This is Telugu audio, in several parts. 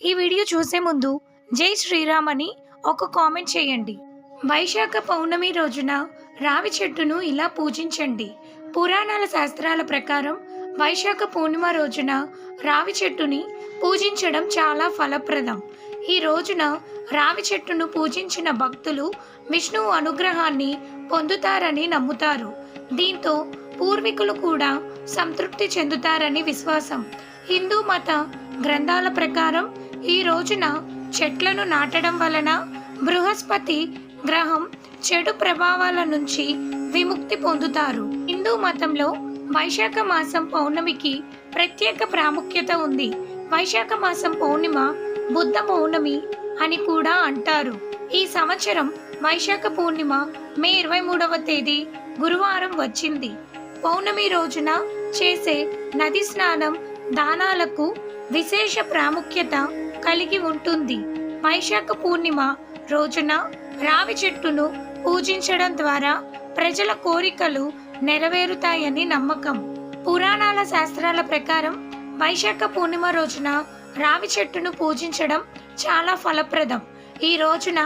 ఈ వీడియో చూసే ముందు జై శ్రీరామ్ అని ఒక కామెంట్ చేయండి. వైశాఖ పౌర్ణమి రోజున రావి చెట్టును ఇలా పూజించండి. పురాణాల శాస్త్రాల ప్రకారం వైశాఖ పూర్ణిమ రోజున రావి చెట్టుని పూజించడం చాలా ఫలప్రదం. ఈ రోజున రావి చెట్టును పూజించిన భక్తులు విష్ణువు అనుగ్రహాన్ని పొందుతారని నమ్ముతారు. దీంతో పూర్వీకులు కూడా సంతృప్తి చెందుతారని విశ్వాసం. హిందూ మత గ్రంథాల ప్రకారం ఈ రోజున చెట్లను నాటడం వలన బృహస్పతి గ్రహం చెడు ప్రభావాల నుంచి విముక్తి పొందుతారు. హిందూ మతంలో వైశాఖ మాసం పౌర్ణమికి ప్రత్యేక ప్రాముఖ్యత ఉంది. వైశాఖ మాసం పౌర్ణిమ బుద్ధ పౌర్ణమి అని కూడా అంటారు. ఈ సంవత్సరం వైశాఖ పూర్ణిమ మే ఇరవై మూడవ తేదీ గురువారం వచ్చింది. పౌర్ణమి రోజున చేసే నది స్నానం దానాలకు విశేష ప్రాముఖ్యత కలిగి ఉంటుంది. వైశాఖ పూర్ణిమ రోజున రావి చెట్టును పూజించడం ద్వారా ప్రజల కోరికలు నెరవేరుతాయని నమ్మకం. పురాణాల శాస్త్రాల ప్రకారం వైశాఖ పూర్ణిమ రోజున రావి చెట్టును పూజించడం చాలా ఫలప్రదం. ఈ రోజున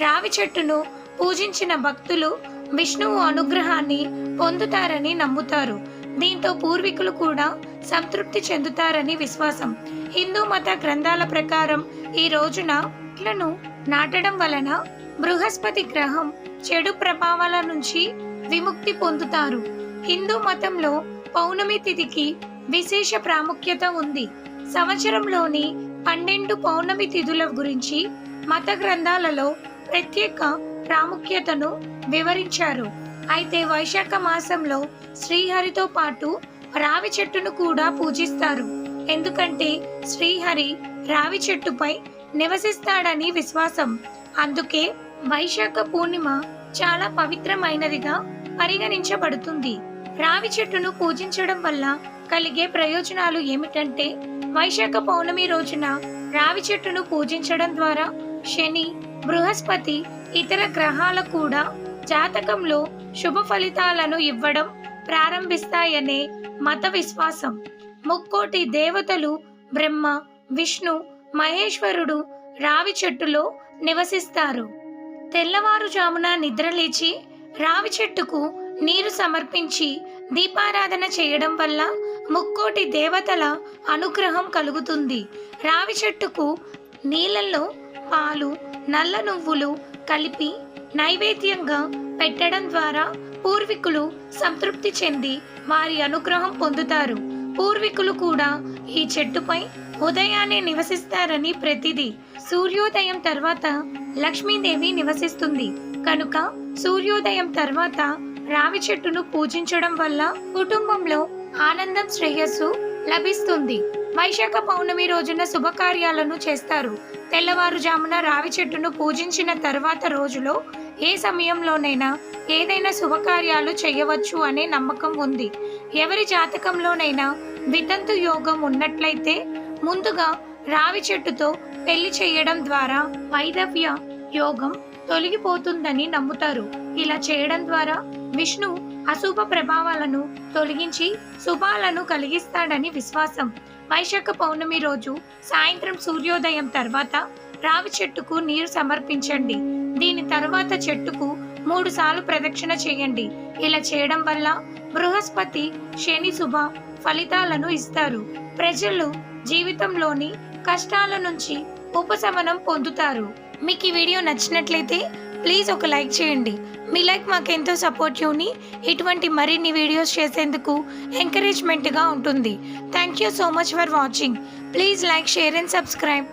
రావి చెట్టును పూజించిన భక్తులు విష్ణువు అనుగ్రహాన్ని పొందుతారని నమ్ముతారు. దీంతో పూర్వీకులు కూడా సంతృప్తి చెందుతారని విశ్వాసం. హిందూ మత గ్రంథాల ప్రకారం ఈ రోజున చెట్లను నాటడం వలన బృహస్పతి గ్రహం చెడు ప్రభావాల నుంచి విముక్తి పొందుతారు. హిందూ మతంలో పౌర్ణమి తిథికి విశేష ప్రాముఖ్యత ఉంది. సంవత్సరంలోని పన్నెండు పౌర్ణమి తిథుల గురించి మత గ్రంథాలలో ప్రత్యేక ప్రాముఖ్యతను వివరించారు. అయితే వైశాఖ మాసంలో శ్రీహరితో పాటు రావి చెట్టును కూడా పూజిస్తారు. ఎందుకంటే శ్రీహరి రావి చెట్టుపై నివసిస్తాడని విశ్వాసం. అందుకే వైశాఖ పూర్ణిమ చాలా పవిత్రమైనదిగా పరిగణించబడుతుంది. రావి చెట్టును పూజించడం వల్ల కలిగే ప్రయోజనాలు ఏమిటంటే వైశాఖ పౌర్ణమి రోజున రావి చెట్టును పూజించడం ద్వారా శని బృహస్పతి ఇతర గ్రహాల కూడా జాతకంలో శుభ ఫలితాలను ఇవ్వడం ప్రారంభిస్తాయనే మత విశ్వాసం. ముక్కోటి దేవతలు బ్రహ్మ విష్ణు మహేశ్వరుడు రావి చెట్టులో నివసిస్తారు. తెల్లవారుజామున నిద్రలేచి రావి చెట్టుకు నీరు సమర్పించి దీపారాధన చేయడం వల్ల ముక్కోటి దేవతల అనుగ్రహం కలుగుతుంది. రావి చెట్టుకు నీళ్ళల్లో పాలు నల్ల నువ్వులు కలిపి నైవేద్యంగా పెట్టడం ద్వారా పూర్వీకులు సంతృప్తి చెంది వారి అనుగ్రహం పొందుతారు. పూర్వీకులు కూడా ఈ చెట్టుపై ఉదయాన్నే నివసిస్తారని ప్రతిదీ. సూర్యోదయం తర్వాత లక్ష్మీదేవి నివసిస్తుంది. కనుక సూర్యోదయం తర్వాత రావి చెట్టును పూజించడం వల్ల కుటుంబంలో ఆనందం శ్రేయస్సు లభిస్తుంది. వైశాఖ పౌర్ణమి రోజున శుభకార్యాలను చేస్తారు. తెల్లవారుజామున రావి చెట్టును పూజించిన తర్వాత రోజులో ఏ సమయంలోనైనా ఏదైనా శుభకార్యాలు చేయవచ్చు అనే నమ్మకం ఉంది. ఎవరి జాతకంలోనైనా వితంతు యోగం ఉన్నట్లయితే ముందుగా రావి చెట్టుతో పెళ్ళి చేయడం ద్వారా వైదవ్య యోగం తొలగిపోతుందని నమ్ముతారు. ఇలా చేయడం ద్వారా విష్ణు అశుభ ప్రభావాలను తొలగించి శుభాలను కలిగిస్తాడని విశ్వాసం. వైశాఖ పౌర్ణమి రోజు సాయంత్రం సూర్యోదయం తర్వాత రావి చెట్టుకు నీరు సమర్పించండి. దీని తర్వాత చెట్టుకు మూడు సార్లు ప్రదక్షిణ చేయండి. ఇలా చేయడం వల్ల బృహస్పతి శని శుభ ఫలితాలను ఇస్తారు. ప్రజలు జీవితంలోని కష్టాల నుంచి ఉపశమనం పొందుతారు. మీకు ఈ వీడియో నచ్చినట్లయితే ప్లీజ్ ఒక లైక్ చేయండి. మీ లైక్ మాకెంతో సపోర్టివ్ని ఇటువంటి మరిన్ని వీడియోస్ చేసేందుకు ఎంకరేజ్మెంట్గా ఉంటుంది. Thank you so much for watching. Please like share and subscribe.